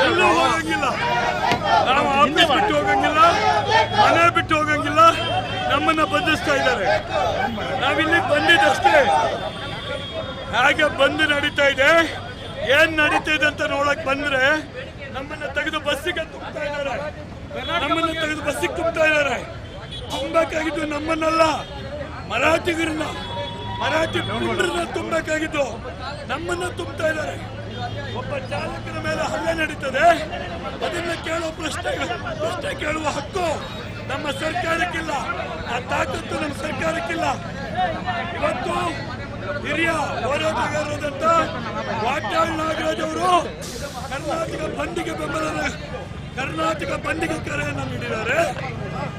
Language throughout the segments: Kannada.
ಎಲ್ಲೂ ಹೋಗಂಗಿಲ್ಲ ನಾವು ಆಫೀಸ್ ಹೋಗಂಗಿಲ್ಲ ಮನೆ ನಮ್ಮನ್ನ ಬಂಧಿಸ್ತಾ ಇದ್ದಾರೆ. ನಾವಿಲ್ಲಿ ಬಂದಿದ್ದಷ್ಟೇ. ಹಾಗೆ ಬಂದು ನಡೀತಾ ಇದೆ. ಏನ್ ನಡೀತಾ ಇದೆ ಅಂತ ನೋಡಕ್ ಬಂದ್ರೆ ನಮ್ಮನ್ನ ತೆಗೆದು ಬಸ್ಸಿಗೆ ತುಂಬ್ತಾ ಇದ್ದಾರೆ. ನಮ್ಮನ್ನ ತೆಗೆದು ಬಸ್ಸಿಗೆ ತುಂಬ್ತಾ ಇದ್ದಾರೆ. ತುಂಬಬೇಕಾಗಿದ್ದು ನಮ್ಮನ್ನಲ್ಲ, ಮರಾಠಿಗರನ್ನ, ಮರಾಠಿ ಪುಂಡ್ರನ್ನ ತುಂಬಬೇಕಾಗಿದ್ದು ನಮ್ಮನ್ನ ತುಂಬ್ತಾ ಇದ್ದಾರೆ. ಒಬ್ಬ ಚಾಲಕನ ಮೇಲೆ ಹಲ್ಲೆ ನಡೀತದೆ. ಅದನ್ನು ಕೇಳುವ ಪ್ರಶ್ನೆ ಪ್ರಶ್ನೆ ಕೇಳುವ ಹಕ್ಕು ನಮ್ಮ ಸರ್ಕಾರಕ್ಕಿಲ್ಲ. ಆ ತಾಕತ್ತು ನಮ್ಮ ಸರ್ಕಾರಕ್ಕಿಲ್ಲ. ಇವತ್ತು ಹಿರಿಯ ಹೋರಾಟಗಾರರಾದಂತ ವಾಟಾಳ್ ನಾಗರಾಜ್ ಅವರು ಕರ್ನಾಟಕ ಬಂದಿಗೆ ಬೆಂಬಲ ಕರ್ನಾಟಕ ಬಂದಿಗೆ ಕರೆಯನ್ನು ನೀಡಿದ್ದಾರೆ.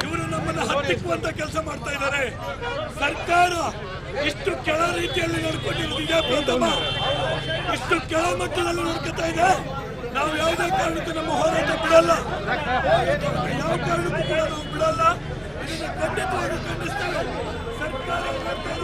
ಇವರು ನಮ್ಮನ್ನು ಹತ್ತಿಕ್ಕುವಂತ ಕೆಲಸ ಮಾಡ್ತಾ ಇದ್ದಾರೆ. ಸರ್ಕಾರ ಇಷ್ಟು ಕೆಳ ರೀತಿಯಲ್ಲಿ ನಡ್ಕೊಂಡಿರೋದು ಇದೇ ಪ್ರಥಮ. ಇಷ್ಟು ಕೆಳ ಮಟ್ಟದಲ್ಲಿ ನೋಡ್ಕೊತಾ ಇದೆ. ನಾವು ಯಾವುದೇ ಕಾರಣಕ್ಕೂ ನಮ್ಮ ಹೋರಾಟ ಬಿಡಲ್ಲ. ಯಾವ ಕಾರಣಕ್ಕೂ ಕೂಡ ನಾವು ಬಿಡಲ್ಲ. ಇದನ್ನು ಖಂಡಿತವಾಗಿ ಖಂಡಿಸ್ತೇವೆ. ಸರ್ಕಾರ ಸರ್ಕಾರ